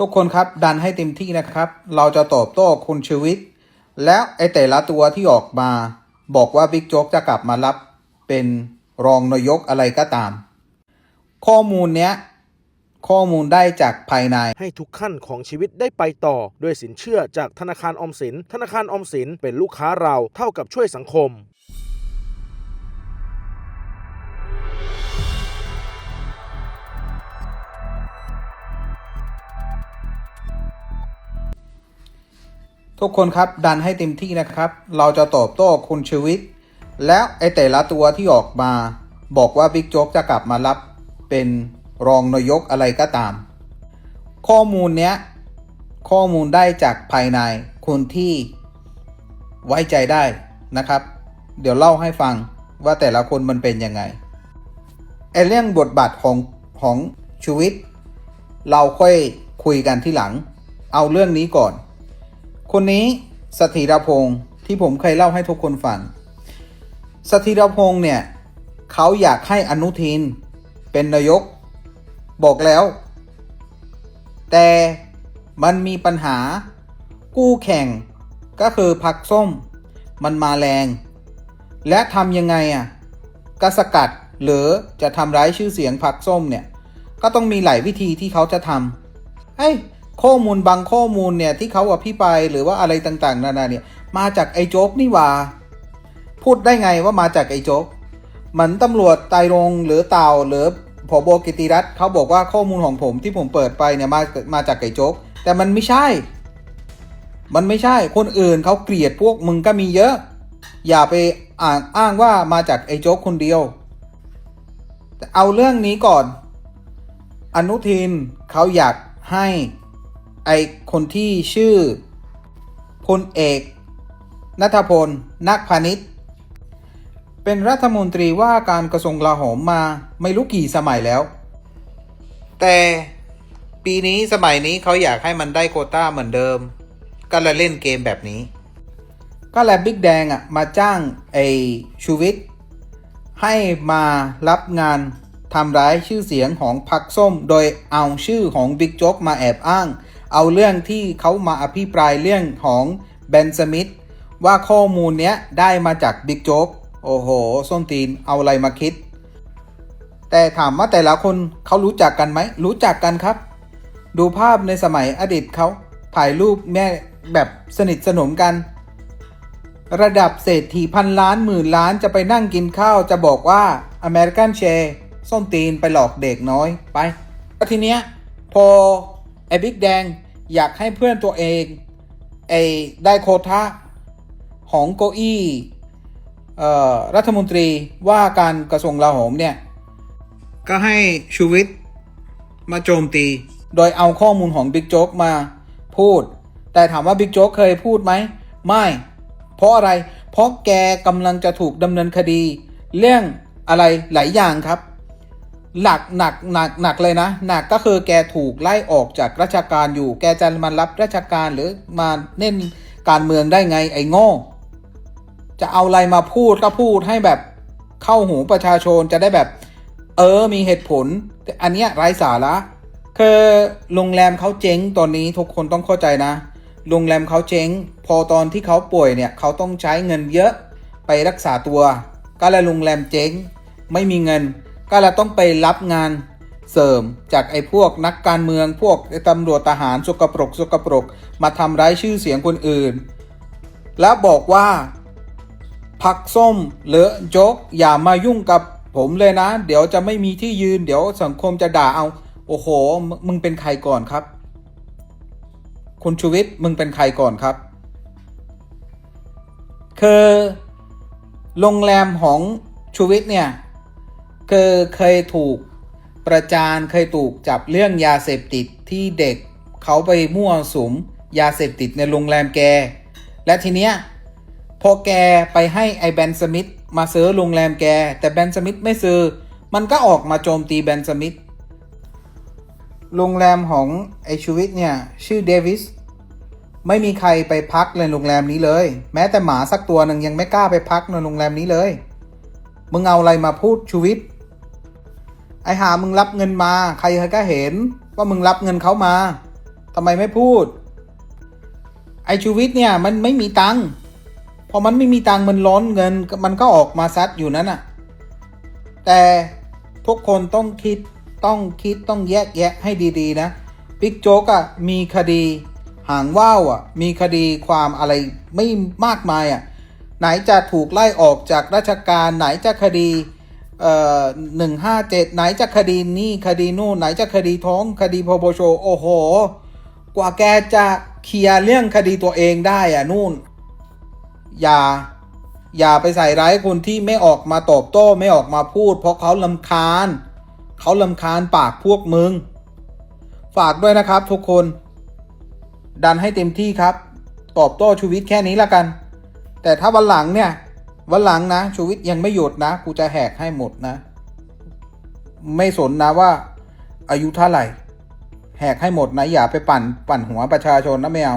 ทุกคนครับดันให้เต็มที่นะครับ เราจะตอบโต้คุณชีวิต แล้วไอ้แต่ละตัวที่ออกมาบอกว่าบิ๊กโจ๊กจะกลับมารับเป็นรองนายกอะไรก็ตาม ข้อมูลเนี้ยข้อมูลได้จากภายใน ให้ทุกขั้นของชีวิตได้ไปต่อ ด้วยสินเชื่อจากธนาคารออมสิน ธนาคารออมสินเป็นลูกค้าเราเท่ากับช่วยสังคม ทุกคนครับดันให้เต็มที่นะครับ เราจะตอบโต้คุณชีวิต แล้วไอ้แต่ละตัวที่ออกมา บอกว่าบิ๊กโจ๊กจะกลับมารับเป็นรองนายกอะไรก็ตาม ข้อมูลเนี้ยข้อมูลได้จากภายในคนที่ไว้ใจได้นะครับ เดี๋ยวเล่าให้ฟังว่าแต่ละคนมันเป็นยังไงไอ้เรื่องบทบาทของของชีวิต เราค่อยคุยกันที่หลัง เอาเรื่องนี้ก่อน คนนี้สถิรพงศ์ที่ผมเคยเล่าให้ทุกคนฟังสถิรพงศ์เนี่ยเขาอยากให้อนุทินเป็นนายก บอกแล้ว แต่มันมีปัญหากู้แข่งก็คือพักส้ม มันมาแรง และทำยังไงอะกสกัดหรือจะทำร้ายชื่อเสียงพักส้มเนี่ย ก็ต้องมีหลายวิธีที่เขาจะทำเฮ้ย ข้อมูลบางข้อมูลเนี่ยที่เขาอภิปรายหรือว่าอะไรต่างๆ นานาเนี่ยมาจากไอ้โจ๊กนี่ว่า พูดได้ไงว่ามาจากไอ้โจ๊กเหมือนตำรวจไตรรงหรือเต่าหรือผบกิติรัตน์เขาบอกว่าข้อมูลของผมที่ผมเปิดไปเนี่ยมามาจากไอ้โจ๊กแต่มันไม่ใช่ มันไม่ใช่คนอื่นเขาเกลียดพวกมึงก็มีเยอะ อย่าไปอ่างอ้างว่ามาจากไอ้โจ๊กคนเดียวแต่เอาเรื่องนี้ก่อน อนุทินเขาอยากให้ คนที่ชื่อพลเอกนัทพลนักพาณิชย์ เป็นรัฐมนตรีว่าการกระทรวงกลาโหมมาไม่รู้กี่สมัยแล้ว แต่ปีนี้สมัยนี้เขาอยากให้มันได้โควต้าเหมือนเดิม ก็เลยเล่นเกมแบบนี้ ก็เลบิ๊กแดงอะมาจ้างไอชูวิทย์ให้มารับงานทำร้ายชื่อเสียงของพรรคส้ม โดยเอาชื่อของบิ๊กโจ๊กมาแอบอ้าง เอาเรื่องที่เขามาอภิปรายเรื่องของเบนสมิธว่าข้อมูลเนี้ยได้มาจากบิ๊กโจ๊กโอ้โหส้นตีนเอาอะไรมาคิด แต่ถามว่าแต่ละคนเขารู้จักกันไหม รู้จักกันครับ ดูภาพในสมัยอดีตเขาถ่ายรูปแม่แบบสนิทสนมกัน ระดับเศรษฐีพันล้านหมื่นล้านจะไปนั่งกินข้าว จะบอกว่าอเมริกันแชร์ส้มตีนไปหลอกเด็กน้อยไปแล้วทีเนี้ยพอ ไอ้บิ๊กแดงอยากให้เพื่อนตัวเองไอ้ได้โควต้าของเกอี้รัฐมนตรีว่าการกระทรวงกลาโหมเนี่ย ก็ให้ชูวิทย์มาโจมตี โดยเอาข้อมูลของบิ๊กโจ๊กมาพูด แต่ถามว่าบิ๊กโจ๊กเคยพูดไหม ไม่ เพราะอะไร เพราะแกกำลังจะถูกดำเนินคดี เรื่องอะไรหลายอย่างครับ หนักหนักหนักหนักเลยนะ หนักก็คือแกถูกไล่ออกจากราชการอยู่ แกจะมารับราชการหรือมาเล่นการเมืองได้ไงไอ้โง่จะเอาอะไรมาพูดก็พูดให้แบบเข้าหูประชาชนจะได้แบบ เออมีเหตุผล แต่อันเนี้ยไร้สาระคือโรงแรมเขาเจ๊งตอนนี้ทุกคนต้องเข้าใจนะโรงแรมเขาเจ๊ง พอตอนที่เขาป่วยเนี่ยเขาต้องใช้เงินเยอะไปรักษาตัว ก็เลยโรงแรมเจ๊ง ไม่มีเงิน ก็เลยต้องไปรับงานเสริมจากไอ้พวกนักการเมืองพวกตำรวจทหารสกปรกสกปรก มาทำร้ายชื่อเสียงคนอื่น แล้วบอกว่าพักส้มหรือโจกอย่ามายุ่งกับผมเลยนะ เดี๋ยวจะไม่มีที่ยืน เดี๋ยวสังคมจะด่าเอา โอ้โห มึมึงเป็นใครก่อนครับ คุณชูวิทย์มึงเป็นใครก่อนครับ คือโรงแรมของชูวิทย์เนี่ย คือเคยถูกประจานเคยถูกจับเรื่องยาเสพติดที่เด็กเขาไปมั่วสุมยาเสพติดในโรงแรมแก และทีเนี้ยพอแกไปให้ไอ้แบนสมิธมาซื้อโรงแรมแก แต่แบนสมิธไม่ซื้อ มันก็ออกมาโจมตีแบนสมิธโรงแรมของไอชูวิทย์เนี่ยชื่อเดวิสไม่มีใครไปพักในโรงแรมนี้เลย แม้แต่หมาสักตัวหนึ่งยังไม่กล้าไปพักในโรงแรมนี้เลย มึงเอาอะไรมาพูดชูวิทย์ ไอหามึงรับเงินมา ใครๆก็เห็น ว่ามึงรับเงินเขามาทำไมไม่พูด ไอชูวิทย์เนี่ยมันไม่มีตังค์พอมันไม่มีตังค์มันร้อนเงิน มันก็ออกมาซัดอยู่นั้นน่ะ แต่ทุกคนต้องคิดต้องคิดต้องแยกแยะให้ดีๆนะบิ๊กโจ๊กอะมีคดีหางว่าวอะมีคดีความอะไรไม่มากมายอะไหนจะถูกไล่ออกจากราชการไหนจะคดี หนึ่งห้าเจ็ดไหนจะคดีนี่คดีนู่นไหนจะคดีท้องคดีพบโชโอ้โห กว่าแกจะเคลียร์เรื่องคดีตัวเองได้อะนู่น อย่า อย่าไปใส่ร้ายคนที่ไม่ออกมาตอบโต้ไม่ออกมาพูด เพราะเขาลำคาญ เขาลำคาญปากพวกมึง ฝากด้วยนะครับทุกคน ดันให้เต็มที่ครับ ตอบโต้ชูวิทย์แค่นี้ละกัน แต่ถ้าวันหลังเนี่ย วันหลังนะชูวิทย์ยังไม่หยุดนะ กูจะแหกให้หมดนะ ไม่สนนะว่า อายุเท่าไหร่ แหกให้หมดนะ อย่าไปปั่น ปั่นหัวประชาชนนะไม่เอา